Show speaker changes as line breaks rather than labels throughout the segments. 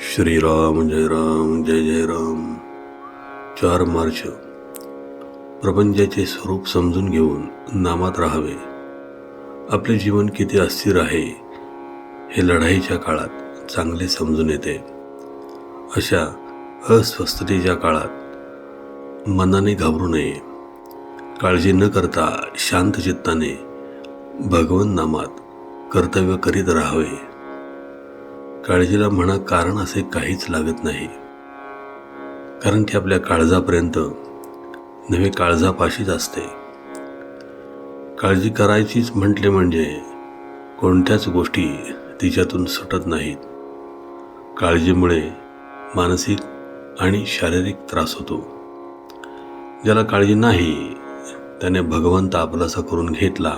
श्रीराम जय राम जय जय राम. चार मार्च. प्रपंचाचे स्वरूप समजून घेऊन नामात राहावे. आपले जीवन किती अस्थिर आहे हे लढाईच्या काळात चांगले समजून येते. अशा अस्वस्थतेच्या काळात मनाने घाबरू नये. काळजी न करता शांत चित्ताने भगवन नामात कर्तव्य करीत राहावे. काळजीला म्हणा कारण असे काहीच लागत नाही. कारण ती आपल्या काळजापर्यंत नव्हे काळजापाशीच असते. काळजी करायचीच म्हटले म्हणजे कोणत्याच गोष्टी तिच्यातून सुटत नाहीत. काळजीमुळे मानसिक आणि शारीरिक त्रास होतो. ज्याला काळजी नाही त्याने भगवंत आपलासा करून घेतला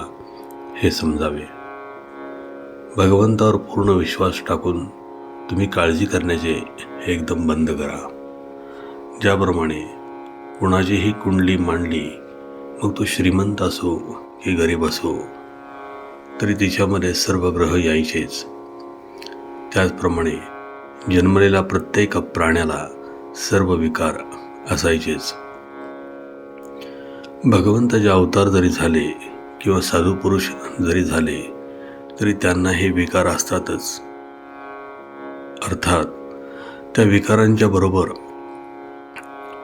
हे समजावे. भगवंतावर पूर्ण विश्वास टाकून तुम्ही काळजी करण्याचे एकदम बंद करा. ज्याप्रमाणे कुणाचीही कुंडली मांडली मग तो श्रीमंत असो की गरीब असो तरी तिच्यामध्ये सर्व ग्रह यायचेच. त्याचप्रमाणे जन्मलेल्या प्रत्येक प्राण्याला सर्व विकार असायचेच. भगवंताचे अवतार जरी झाले किंवा साधू पुरुष जरी झाले तरी त्यांना हे विकार असतातच. अर्थात त्या विकारांच्या बरोबर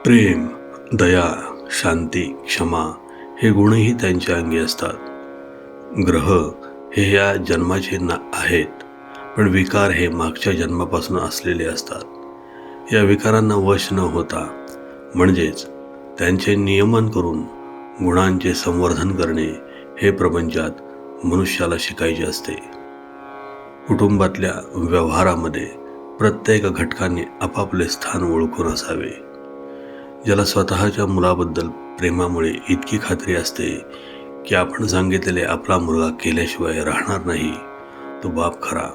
प्रेम दया शांती क्षमा हे गुणही त्यांच्या अंगी असतात. ग्रह हे या जन्माचे ना आहेत पण विकार हे मागच्या जन्मापासून असलेले असतात. या विकारांना वश न होता म्हणजेच त्यांचे नियमन करून गुणांचे संवर्धन करणे हे प्रपंचात मनुष्याला शिकायचे असते. कुटुंबातल्या व्यवहारामध्ये प्रत्येक घटकाने आपापले स्थान ओळखून असावे. ज्याला स्वतःच्या मुलाबद्दल प्रेमामुळे इतकी खात्री असते की आपण सांगितलेले आपला मुलगा केल्याशिवाय राहणार नाही तो बाप खरा.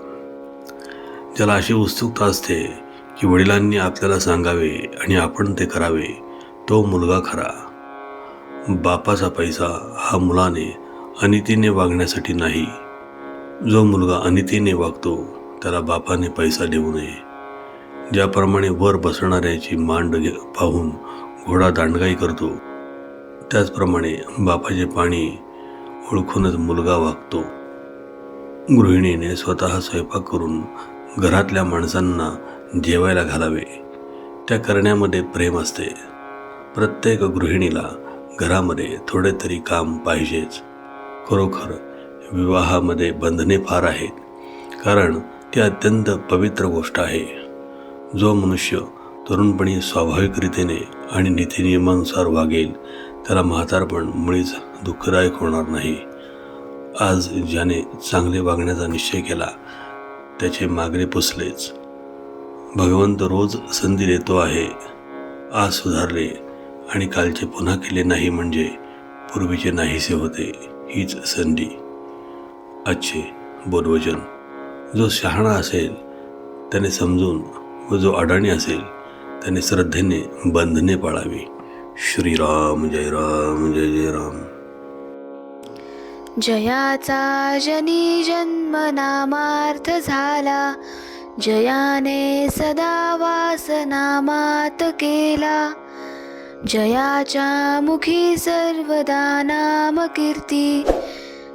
ज्याला अशी उत्सुकता असते की वडिलांनी आपल्याला सांगावे आणि आपण ते करावे तो मुलगा खरा. बापाचा पैसा हा मुलाने अनितीने वागण्यासाठी नाही. जो मुलगा अनितीने वागतो त्याला बापाने पैसा देऊ नये. ज्याप्रमाणे वर बसणाऱ्याची मांड घे- पाहून घोडा दांडगाई करतो त्याचप्रमाणे बापाचे पाणी ओळखूनच मुलगा वागतो. गृहिणीने स्वतः स्वयंपाक करून घरातल्या माणसांना जेवायला घालावे. त्या करण्यामध्ये प्रेम असते. प्रत्येक गृहिणीला घरामध्ये थोडे तरी काम पाहिजेच. खरोखर विवाहामध्ये बंधने फार आहेत. कारण ती अत्यंत पवित्र गोष्ट आहे. जो मनुष्य तरुणपणी स्वाभाविकरितीने आणि नीतिनियमानुसार वागेल त्याला म्हातारपण मुळीच दुःखदायक होणार नाही. आज ज्याने चांगले वागण्याचा निश्चय केला त्याचे मागणे पुसलेच. भगवंत रोज संधी देतो आहे. आज सुधारले आणि कालचे पुन्हा केले नाही म्हणजे पूर्वीचे नाहीसे होते हीच संधी. अच्छे बोधवचन. जो शहाणा असेल त्याने समजून व जो अडाणी असेल त्याने श्रद्धेने बंधने पाळावी. श्रीराम जय राम जय जय राम.
जयाचा जनी जन्म नामार्थ झाला जयाने सदा वास नामात केला. जयाच्या मुखी सर्वदा नाम कीर्ती